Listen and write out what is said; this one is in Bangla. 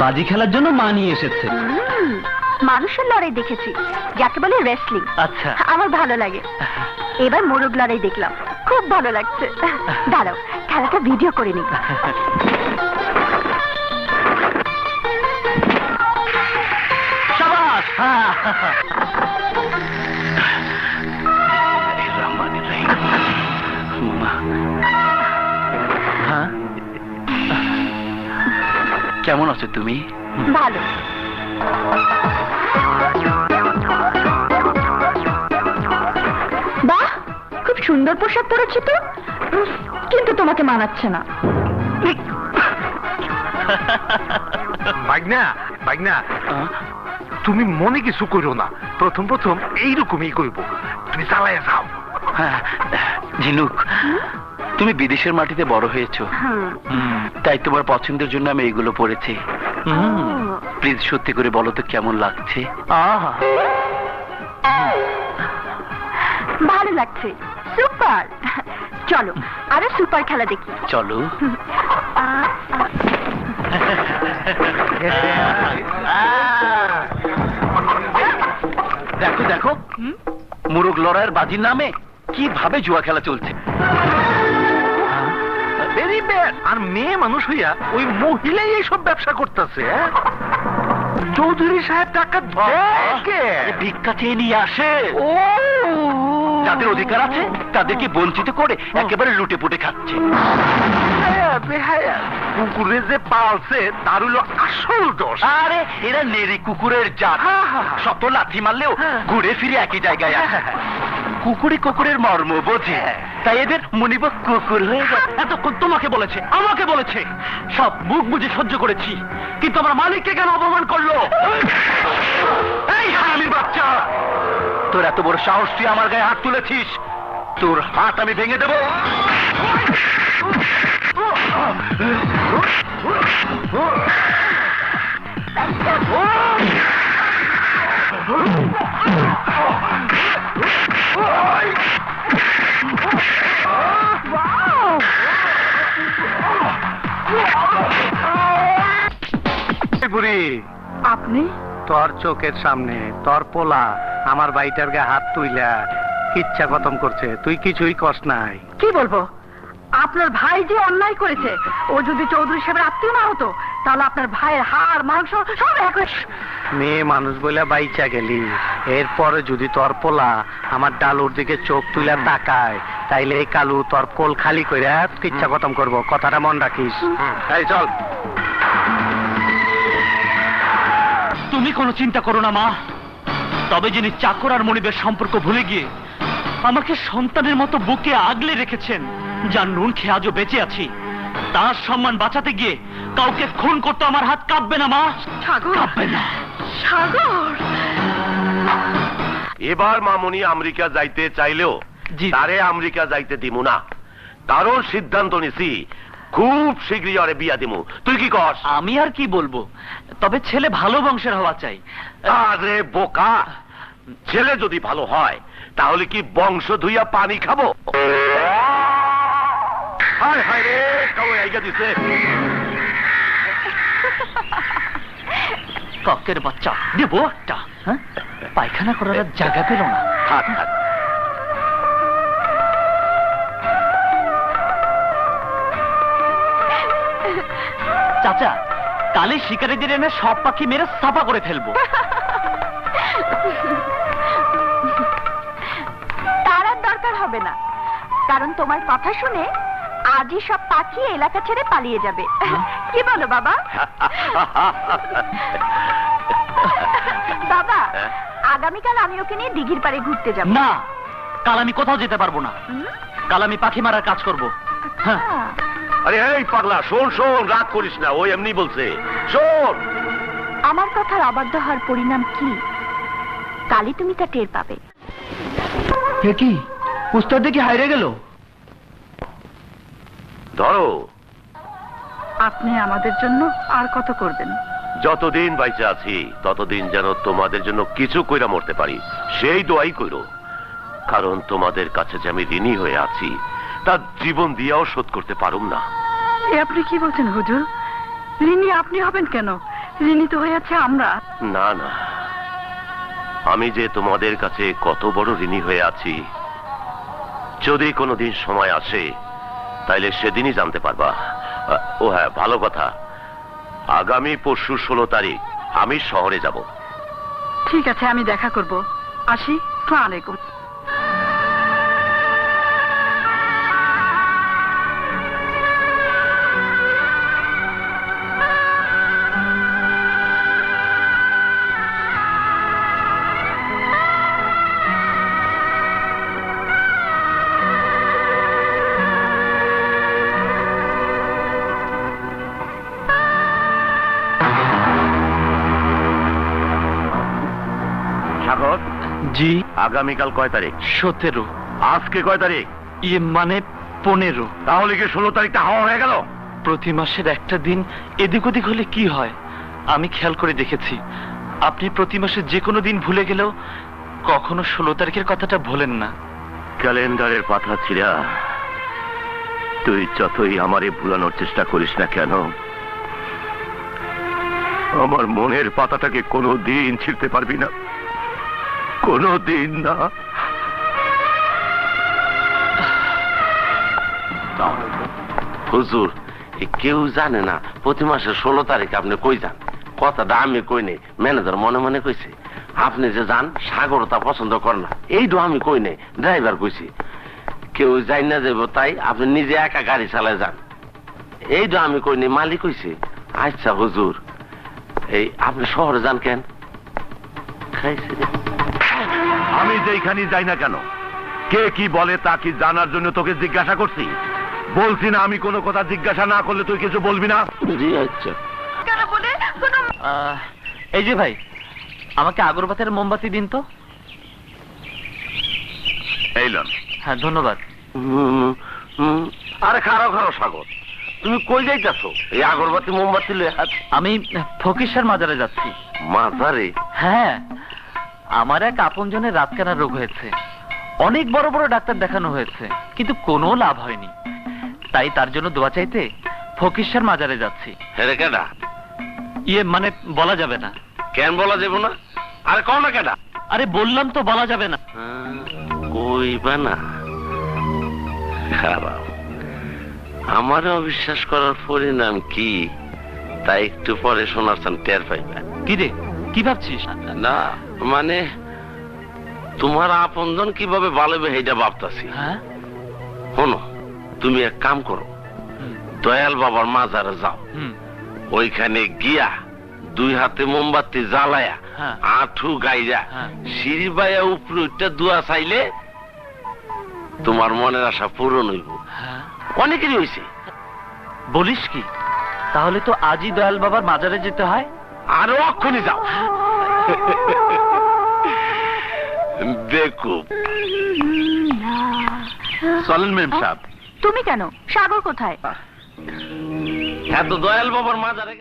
বাজি খেলার জন্য মা নিয়ে এসেছে। মানুষের লড়াই দেখেছি যাকে বলে রেসলিং আচ্ছা। আমার ভালো লাগে। এবার মোরগ লড়াই দেখলাম খুব ভালো লাগছে। দাঁড়াও খেলাটা ভিডিও করে নি সাবাস! কেমন আছো তুমি? ভালো। বাহ খুব সুন্দর পোশাক পরেছি তো। কিন্তু তোমাকে মানাচ্ছে না। বাগনা বাগনা তুমি মনে কিছু করো না। প্রথম প্রথম এইরকমই করব তুমি চালাইয়া যাও। হ্যাঁ, ঝিনুক। তুমি বিদেশের মাটিতে বড় হয়েছো। হুম, তাই তোমার পছন্দের জন্য আমি এগুলো পড়েছি। প্লিজ সত্যি করে বলো তো কেমন লাগছে? আহা। ভালো লাগছে। সুপার। চলো আরও সুপার খেলা দেখি। চলো। দেখো দেখো। মুরগ লড়াইয়ের বাজির নামে কীভাবে জুয়া খেলা চলছে। ভেরি ব্যাড আর মেয়ে মানুষ হইয়া ওই মহিলাই এইসব ব্যবসা করতেছে চৌধুরী সাহেব টাকা দেখে ভিক্ষা চেয়ে নিয়ে আসে। ও! যাদের অধিকার আছে তাদেরকে বঞ্চিত করে একেবারে লুটে পুটে খাচ্ছে। বেহায়া, বেহায়া। কুকুরে যে পালছে তার হলো আসল দোষ। আরে এরা নেরি কুকুরের জাত। হ্যাঁ, হ্যাঁ, হ্যাঁ। শত লাথি মারলেও হ্যাঁ। ঘুরে ফিরে একই জায়গায় আসে। কুকুরে কুকুরের মর্ম বোঝে। তাই এদের মনিব কুকুর হয়ে যায়। এতক্ষণ তোমাকে বলেছে আমাকে বলেছে। সব মুখ বুঝে সহ্য করেছি। কিন্তু আমার মালিককে কেন অপমান করল? এই হারামির বাচ্চা! তোর এত বড় সাহস তুই আমার গায়ে হাত তুলেছিস। তোর হাত আমি ভেঙে দেবো। বুড়ি। আপনি? তোর চোখের সামনে তোর পোলা আমার বাইটার গায়ে হাত তুইলা ইচ্ছা খতম করছে তুই কিছুই কষ্ট নাই। কি বলব? আপনার ভাই যে অন্যায় করেছে ও যদি চৌধুরী সাহেবের আত্মীয় না হতো তাহলে আপনার ভাইয়ের হাড় মাংস সব এক মেয়ে মানুষ বলে বাইচা গেলি। এরপরে যদি তোর পোলা আমার ডালুর দিকে চোখ তুইলা তাকায় তাইলে এই কালু তোর কোল খালি কইরা ইচ্ছা খতম করব কথাটা মন রাখিস। এই চল। তুমি কোনো চিন্তা করো না মা। তবে যিনি চাকর আর মনিবের সম্পর্ক ভুলে গিয়ে আমাকে সন্তানের মতো বুকে আগলে রেখেছেন যার নুন খেয়ে আজও বেঁচে আছি তার সম্মান বাঁচাতে গিয়ে কাউকে খুন করতে আমার হাত কাঁপবে না মা। কাঁপবে না। সাগর। এবার মামুনি আমেরিকা যাইতে চাইলেও। তারে আমেরিকা যাইতে দিমু না। কারণ সিদ্ধান্ত নিছি খুব শীঘ্রই আরে বিয়া দিমু। তুই কি কস? আমি আর কি বলব? তবে ছেলে ভালো বংশের হওয়া চাই। আরে বোকা! ছেলে যদি ভালো হয় তাহলে কি বংশ ধুইয়া পানি খাব? হায় হায় রে কাউ আইগা দিছে। কাকের বাচ্চা দেবো একটা। হ্যাঁ? পায়খানা করার জায়গা পেল না। থাক থাক। চাচা কালে শিকারীদের এনে সব পাখি মেরে সাফা করে ফেলব। তার আর দরকার হবে না। কারণ তোমার কথা শুনে আজই সব পাখি এলাকা ছেড়ে পালিয়ে যাবে। কি বলো বাবা? বাবা আগামীকাল আমি ওকে নিয়ে দিঘির পাড়ে ঘুরতে যাব। না কাল আমি কোথাও যেতে পারব না। কাল আমি পাখি মারার কাজ করব। হ্যাঁ। আহ, আরে এই পাগলা শোন শোন রাগ করিস না ওই এমনি বলছে। শোন! আমার কথার অবাধ্য হওয়ার পরিণাম কি? কালই তুমি তা টের পাবে। কি উস্তাদ দেখি হাইরে গেল। ধরো। আপনি আমাদের জন্য আর কত করবেন? যতদিন বাইচে আছি ততদিন যেন তোমাদের জন্য কিছু কইরা মরতে পারি। সেই দোয়াই কইরো। কারণ তোমাদের কাছে যে আমি ঋণী হয়ে আছি তা জীবন দিয়াও শোধ করতে পারুম না। এ আপনি কি বলছেন হুজুর? ঋণী আপনি হবেন কেন? ঋণী তো হয়েছে আমরা। না না। আমি যে তোমাদের কাছে কত বড় ঋণী হয়ে আছি যদি কোনোদিন সময় আসে তাইলে সেদিনই জানতে পারবা। ও হ্যাঁ ভালো কথা। আগামী পরশু ষোলো তারিখ আমি শহরে যাব। ঠিক আছে আমি দেখা করব। আসি। আলাইকুম। সাগর? জি। আগামীকাল কয় তারিখ? সতেরো। আজকে কয় তারিখ? ইয়ে মানে পনেরো। তাহলে কি ষোলো তারিখটা হাওয়া হয়ে গেল? প্রতি মাসের একটা দিন এদিক ওদিক হলে কি হয়? আমি খেয়াল করে দেখেছি। আপনি প্রতি মাসে যে কোনো দিন ভুলে গেলেও কখনো ষোলো তারিখের কথাটা ভোলেন না। ক্যালেন্ডারের পাতা ছিঁড়া। তুই যতই আমারে ভুলানোর চেষ্টা করিস না কেন আমার মনের পাতাটাকে কোনো দিন ছিঁড়তে পারবি না। কোনো দিন না। হুজুর কেউ জানে না, প্রতি মাসের ষোলো তারিখ আপনি কই যান? কথাটা আমি কই নেই, ম্যানেজার মনে মনে কইছে। আপনি যে যান, সাগর তা পছন্দ করে না। এইটু আমি কই নেই, ড্রাইভার কইছি। কেউ যাই না যাব তাই আপনি নিজে একা গাড়ি চালায় যান। এইটু আমি কই নেই, মালিক কইছে আচ্ছা হুজুর। এই আপনি শহরে যান কেন? খাইছে। আমি যেইখানে যাই না কেন কে কি বলে তা কি জানার জন্য তোকে জিজ্ঞাসা করছি? বলছি না আমি কোনো কথা জিজ্ঞাসা না করলে তুই কিছু বলবি না? জি আচ্ছা। এই যে ভাই আমাকে আগরবাতের মোমবাতি দিন তো। এই লন হ্যাঁ ধন্যবাদ। হুম, হুম। আরে খারাপ খারাপ সাগর। তুমি কই যাইতাছো? এই আগরবাতি মোমবাতি লয়ে আমি ফকিসার মাজারে যাচ্ছি। মাজারে? হ্যাঁ। আমার এক আপনজনের রাতকানা রোগ হয়েছে। অনেক বড় বড় ডাক্তার দেখানো হয়েছে কিন্তু কোনো লাভ হয়নি। তাই তার জন্য দোয়া চাইতে ফকিসার মাজারে যাচ্ছি। হেরে কেডা? ইয়ে মানে বলা যাবে না। কেন বলা যাবে না? আরে কও না কেডা? আরে বললাম তো বলা যাবে না। কইবা না? খারাপ আমার অবিশ্বাস করার পরিণাম কি? তাই একটু পরে শোনার টের পাইবা। কি রে কি ভাবছিস? না মানে তোমার আপনজন কীভাবে বালেবে সেইটা ভাবতাছি। হ্যাঁ? শোনো তুমি এক কাম করো। দয়াল বাবার মাজারে যাও। ওইখানে গিয়া দুই হাতে মোমবাতি জ্বালায়া হ্যাঁ। আঠু গাইয়া হ্যাঁ। সিঁড়ি বাইয়া উপরে উঠটা দুয়া চাইলে তোমার মনের আশা পূরণ হইব। হ্যাঁ। অনেকেরই হয়েছে বলিস কি? তাহলে তো আজই দয়াল বাবার মাজারে যেতে হয়। আরও অক্ষণি যাও। বেকুব। চলেন মেম সাহেব। তুমি কেন? সাগর কোথায়? এত দয়াল বাবার মাজারে